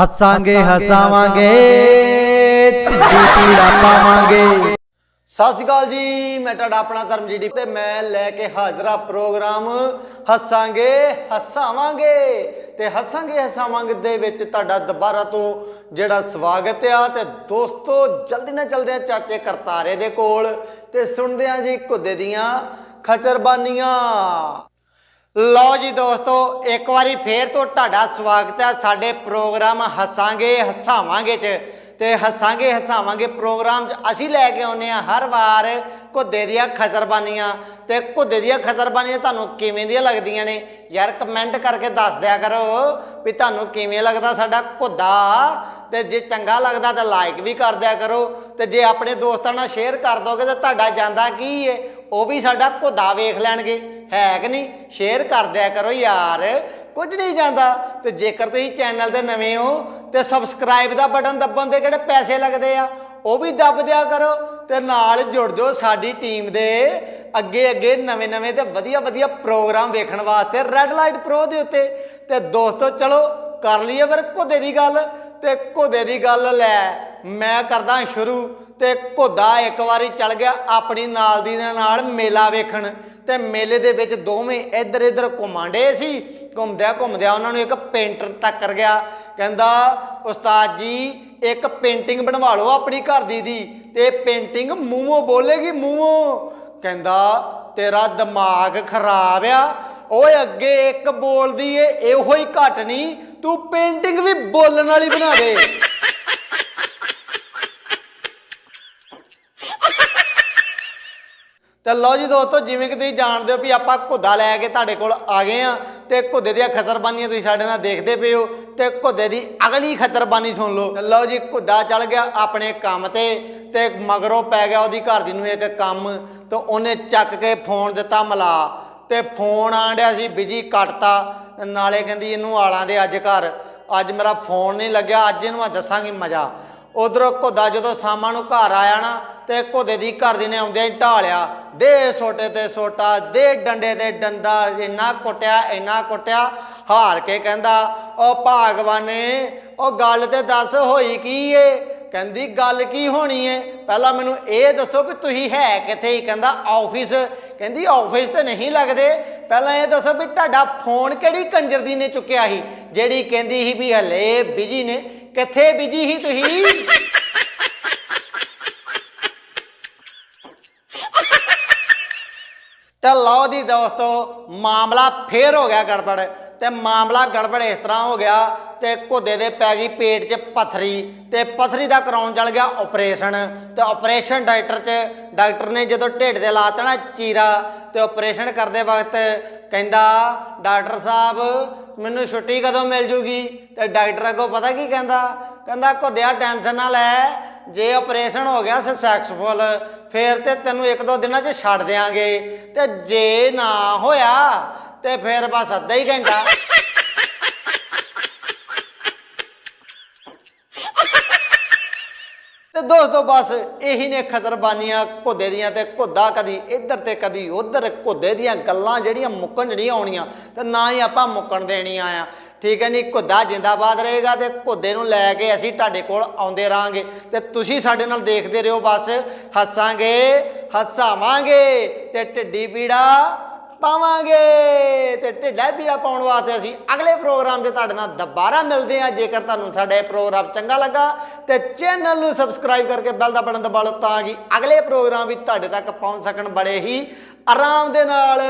ਹੱਸਾਂਗੇ, ਹਸਾਵਾਂਗੇ ਢਿੱਡੀ ਪੀੜਾ ਪਾਵਾਂਗੇ ਸਤਿ ਸ਼੍ਰੀ ਅਕਾਲ ਜੀ, ਮੈਂ ਤੁਹਾਡਾ ਆਪਣਾ ਧਰਮਜੀਤ ਤੇ ਮੈਂ ਲੈ ਕੇ ਹਾਜ਼ਰਾ ਪ੍ਰੋਗਰਾਮ ਹੱਸਾਂਗੇ, ਹੱਸਾਵਾਂਗੇ ਤੇ ਹੱਸਾਂਗੇ, ਹਸਾਵਾਂਗੇ ਦੇ ਵਿੱਚ ਤੁਹਾਡਾ ਦੁਬਾਰਾ ਤੋਂ ਜਿਹੜਾ ਸਵਾਗਤ ਆ ਤੇ ਦੋਸਤੋ, ਜਲਦੀ ਨਾਲ ਚਲਦੇ ਆ ਚਾਚੇ ਕਰਤਾਰੇ ਦੇ ਕੋਲ ਤੇ ਸੁਣਦੇ ਆ ਜੀ ਕੁੱਦੇ ਦੀਆਂ ਖਚਰਬਾਨੀਆਂ। ਲਓ ਜੀ ਦੋਸਤੋ, ਇੱਕ ਵਾਰੀ ਫੇਰ ਤੋਂ ਤੁਹਾਡਾ ਸਵਾਗਤ ਹੈ ਸਾਡੇ ਪ੍ਰੋਗਰਾਮ ਹੱਸਾਂਗੇ ਹਸਾਵਾਂਗੇ ਚ। ਤੇ ਹੱਸਾਂਗੇ ਹਸਾਵਾਂਗੇ ਪ੍ਰੋਗਰਾਮ 'ਚ ਅਸੀਂ ਲੈ ਕੇ ਆਉਨੇ ਆ ਹਰ ਵਾਰ ਘੁੱਦੇ ਦੀਆਂ ਖਜ਼ਰਬਾਨੀਆਂ। ਤੇ ਘੁੱਦੇ ਦੀਆਂ ਖਜ਼ਰਬਾਨੀਆਂ ਤੁਹਾਨੂੰ ਕਿਵੇਂ ਦੀਆਂ ਲੱਗਦੀਆਂ ਨੇ? ਯਾਰ ਕਮੈਂਟ ਕਰਕੇ ਦੱਸ ਦਿਆ ਕਰੋ ਵੀ ਤੁਹਾਨੂੰ ਕਿਵੇਂ ਲੱਗਦਾ ਸਾਡਾ ਘੁੱਦਾ। ਤੇ ਜੇ ਚੰਗਾ ਲੱਗਦਾ ਤਾਂ ਲਾਈਕ ਵੀ ਕਰ ਦਿਆ ਕਰੋ। ਤੇ ਜੇ ਆਪਣੇ ਦੋਸਤਾਂ ਨਾਲ ਸ਼ੇਅਰ ਕਰ ਦੋਗੇ ਤਾਂ ਤੁਹਾਡਾ ਜਾਂਦਾ ਕੀ ਏ? ਉਹ ਵੀ ਸਾਡਾ ਘੁੱਦਾ ਵੇਖ ਲੈਣਗੇ। ਹੈ ਕਿ ਨਹੀਂ? ਸ਼ੇਅਰ ਕਰ ਦਿਆ ਕਰੋ ਯਾਰ। ਕੁਝ ਨਹੀਂ ਜਾਂਦਾ। ਤੇ ਜੇਕਰ ਤੁਸੀਂ ਚੈਨਲ ਦੇ ਨਵੇਂ ਹੋ, ਤੇ ਸਬਸਕ੍ਰਾਈਬ ਦਾ ਬਟਨ ਦੱਬਣ ਦੇ ਕਿਹੜੇ ਪੈਸੇ ਲੱਗਦੇ ਆ, ਉਹ ਵੀ ਦੱਬ ਦਿਆ ਕਰੋ। ਤੇ ਨਾਲ ਜੁੜ ਜਾਓ ਸਾਡੀ ਟੀਮ ਦੇ ਅੱਗੇ ਅੱਗੇ ਨਵੇਂ ਨਵੇਂ ਤੇ ਵਧੀਆ ਵਧੀਆ ਪ੍ਰੋਗਰਾਮ ਵੇਖਣ ਵਾਸਤੇ ਰੈੱਡ ਲਾਈਟ ਪ੍ਰੋ ਦੇ ਉੱਤੇ। ਤੇ ਦੋਸਤੋ, ਚਲੋ ਕਰ ਲਈਏ ਫਿਰ ਘੁੱਦੇ ਦੀ ਗੱਲ। ਤੇ ਘੁੱਦੇ ਦੀ ਗੱਲ ਲੈ, ਮੈਂ ਕਰਦਾ ਸ਼ੁਰੂ। ਤੇ ਘੁੱਦਾ ਇੱਕ ਵਾਰੀ ਚਲ ਗਿਆ ਆਪਣੀ ਨਾਲ ਦੀ ਨਾਲ ਮੇਲਾ ਵੇਖਣ। ਤੇ ਮੇਲੇ ਦੇ ਵਿੱਚ ਦੋਵੇਂ ਇੱਧਰ ਇੱਧਰ ਘੁੰਮਾਂਡੇ ਸੀ। ਘੁੰਮਦਿਆਂ ਘੁੰਮਦਿਆਂ ਉਹਨਾਂ ਨੂੰ ਇੱਕ ਪੇਂਟਰ ਟੱਕਰ ਗਿਆ। ਕਹਿੰਦਾ, ਉਸਤਾਦ ਜੀ, ਇੱਕ ਪੇਂਟਿੰਗ ਬਣਵਾ ਲਓ ਆਪਣੀ ਘਰ ਦੀ ਦੀ ਤੇ ਪੇਂਟਿੰਗ ਮੂੰਹੋਂ ਬੋਲੇਗੀ, ਮੂੰਹੋਂ। ਕਹਿੰਦਾ, ਤੇਰਾ ਦਿਮਾਗ ਖਰਾਬ ਆ। ਓਏ ਅੱਗੇ ਇੱਕ ਬੋਲਦੀ ਏ, ਇਹੋ ਹੀ ਘਟ ਨਹੀਂ। ਤੂੰ ਪੇਂਟਿੰਗ ਵੀ ਬੋਲਣ ਵਾਲੀ ਬਣਾ ਦੇ। ਤੇ ਲਓ ਜੀ ਦੋਸਤੋ, ਜਿਵੇਂ ਕਿ ਤੁਸੀਂ ਜਾਣਦੇ ਹੋ ਵੀ ਆਪਾਂ ਘੁੱਦਾ ਲੈ ਕੇ ਤੁਹਾਡੇ ਕੋਲ ਆ ਗਏ ਆ ਤੇ ਘੁੱਦੇ ਦੀਆਂ ਖਤਰਬਾਨੀਆਂ ਤੁਸੀਂ ਸਾਡੇ ਨਾਲ ਦੇਖਦੇ ਪਏ ਹੋ ਤੇ ਘੁੱਦੇ ਦੀ ਅਗਲੀ ਖਤਰਬਾਨੀ ਸੁਣ ਲਓ। ਤੇ ਲਓ ਜੀ, ਘੁੱਦਾ ਚਲ ਗਿਆ ਆਪਣੇ ਕੰਮ ਤੇ ਤੇ ਮਗਰੋਂ ਪੈ ਗਿਆ ਉਹਦੀ ਘਰ ਦੀ ਨੂੰ ਇੱਕ ਕੰਮ ਤੇ ਉਹਨੇ ਚੱਕ ਕੇ ਫੋਨ ਦਿੱਤਾ ਮਲਾ ਤੇ ਫੋਨ ਆਂਡਿਆ ਸੀ, ਬਿਜ਼ੀ ਕੱਟਤਾ ਤੇ ਨਾਲੇ ਕਹਿੰਦੀ ਇਹਨੂੰ ਆਲਾਂ ਦੇ ਅੱਜ ਘਰ। ਅੱਜ ਮੇਰਾ ਫੋਨ ਨਹੀਂ ਲੱਗਿਆ, ਅੱਜ ਇਹਨੂੰ ਮੈਂ ਦੱਸਾਂਗੀ ਮਜ਼ਾ। ਉਧਰੋਂ ਘੋਦਾ ਜਦੋਂ ਸਾਮਾਂ ਨੂੰ ਘਰ ਆਇਆ ਨਾ ਤੇ ਘੁੱਦੇ ਦੀ ਘਰ ਦੀ ਨੇ ਆਉਂਦਿਆਂ ਹੀ ਢਾਲਿਆ, ਦੇ ਸੋਟੇ ਤੇ ਸੋਟਾ ਦੇ ਡੰਡੇ ਤੇ ਡੰਡਾ, ਇੰਨਾ ਕੁੱਟਿਆ ਇੰਨਾ ਕੁੱਟਿਆ। ਹਾਰ ਕੇ ਕਹਿੰਦਾ ਉਹ ਭਾਗਵਾਨੇ ਉਹ ਗੱਲ ਤੇ ਦੱਸ ਹੋਈ ਕੀ ਏ? ਕਹਿੰਦੀ, ਗੱਲ ਕੀ ਹੋਣੀ ਏ? ਪਹਿਲਾਂ ਮੈਨੂੰ ਇਹ ਦੱਸੋ ਵੀ ਤੁਸੀਂ ਹੈ ਕਿੱਥੇ ਹੀ? ਕਹਿੰਦਾ, ਆਫਿਸ। ਕਹਿੰਦੀ, ਆਫਿਸ ਤੇ ਨਹੀਂ ਲੱਗਦੇ। ਪਹਿਲਾਂ ਇਹ ਦੱਸੋ ਵੀ ਤੁਹਾਡਾ ਫੋਨ ਕਿਹੜੀ ਕੰਜਰ ਦੀ ਨੇ ਚੁੱਕਿਆ ਸੀ? ਜਿਹੜੀ ਕਹਿੰਦੀ ਸੀ ਵੀ ਹਲੇ ਬਿਜ਼ੀ ਨੇ। ਕਿੱਥੇ ਬਿਜ਼ੀ ਸੀ ਤੁਸੀਂ? ਤਾਂ ਲਓ ਦੀ ਦੋਸਤੋ ਮਾਮਲਾ ਫੇਰ ਹੋ ਗਿਆ ਗੜਬੜ। ਤੇ ਮਾਮਲਾ ਗੜਬੜ ਇਸ ਤਰ੍ਹਾਂ ਹੋ ਗਿਆ ਤੇ ਘੁੱਦੇ ਦੇ ਪੈ ਗਈ ਪੇਟ 'ਚ ਪਥਰੀ ਤੇ ਪਥਰੀ ਦਾ ਕਰਾਉਣ ਚਲ ਗਿਆ ਆਪਰੇਸ਼ਨ ਤੇ ਆਪਰੇਸ਼ਨ ਡਾਕਟਰ 'ਚ, ਡਾਕਟਰ ਨੇ ਜਦੋਂ ਢਿੱਡ ਦੇ ਲਾਤਾ ਨਾ ਚੀਰਾ ਤੇ ਆਪਰੇਸ਼ਨ ਕਰਦੇ ਵਕਤ ਕਹਿੰਦਾ, ਡਾਕਟਰ ਸਾਹਿਬ, ਮੈਨੂੰ ਛੁੱਟੀ ਕਦੋਂ ਮਿਲ ਜੂਗੀ? ਤੇ ਡਾਕਟਰ ਅੱਗੋਂ ਪਤਾ ਕੀ ਕਹਿੰਦਾ? ਕਹਿੰਦਾ, ਘੁੱਦਿਆ, ਟੈਨਸ਼ਨ ਨਾ ਲੈ, ਜੇ ਆਪਰੇਸ਼ਨ ਹੋ ਗਿਆ ਸਕਸੈਸਫੁਲ ਫੇਰ ਤੇ ਤੈਨੂੰ ਇੱਕ ਦੋ ਦਿਨਾਂ 'ਚ ਛੱਡ ਦਿਆਂਗੇ ਤੇ ਜੇ ਨਾ ਹੋਇਆ ਤੇ ਫੇਰ ਬਸ ਅੱਧਾ ਹੀ ਘੰਟਾ। ਤੇ ਦੋਸਤੋ ਬਸ ਇਹੀ ਨੇ ਖਤਰਬਾਨੀਆਂ ਘੁੱਦੇ ਦੀਆਂ ਤੇ ਘੁੱਦਾ ਕਦੀ ਇੱਧਰ ਤੇ ਕਦੀ ਉੱਧਰ, ਘੁੱਦੇ ਦੀਆਂ ਗੱਲਾਂ ਜਿਹੜੀਆਂ ਮੁੱਕਣ ਨਹੀਂ ਆਉਣੀਆਂ ਤੇ ਨਾ ਹੀ ਆਪਾਂ ਮੁੱਕਣ ਦੇਣੀਆਂ ਆ। ਠੀਕ ਹੈ ਨਹੀਂ? ਘੁੱਦਾ ਜਿੰਦਾਬਾਦ ਰਹੇਗਾ ਤੇ ਘੁੱਦੇ ਨੂੰ ਲੈ ਕੇ ਅਸੀਂ ਤੁਹਾਡੇ ਕੋਲ ਆਉਂਦੇ ਰਾਂਗੇ ਤੇ ਤੁਸੀਂ ਸਾਡੇ ਨਾਲ ਦੇਖਦੇ ਰਹੋ ਬਸ, ਹੱਸਾਂਗੇ, ਹੱਸਾਵਾਂਗੇ ਤੇ ਢਿੱਡੀ ਪੀੜਾ ਪਾਵਾਂਗੇ। ਤੇ ਢਿੱਡਾ ਪੀੜਾ ਪਾਉਣ ਵਾਸਤੇ ਅਸੀਂ ਅਗਲੇ ਪ੍ਰੋਗਰਾਮ 'ਚ ਤੁਹਾਡੇ ਨਾਲ ਦੁਬਾਰਾ ਮਿਲਦੇ ਹਾਂ। ਜੇਕਰ ਤੁਹਾਨੂੰ ਸਾਡਾ ਇਹ ਪ੍ਰੋਗਰਾਮ ਚੰਗਾ ਲੱਗਾ, ਤੇ ਚੈਨਲ ਨੂੰ ਸਬਸਕ੍ਰਾਈਬ ਕਰਕੇ ਬੈਲ ਦਾ ਬਟਨ ਦਬਾ ਲਓ ਤਾਂ ਕਿ ਅਗਲੇ ਪ੍ਰੋਗਰਾਮ ਵੀ ਤੁਹਾਡੇ ਤੱਕ ਪਹੁੰਚ ਸਕਣ ਬੜੇ ਹੀ ਆਰਾਮ ਦੇ ਨਾਲ।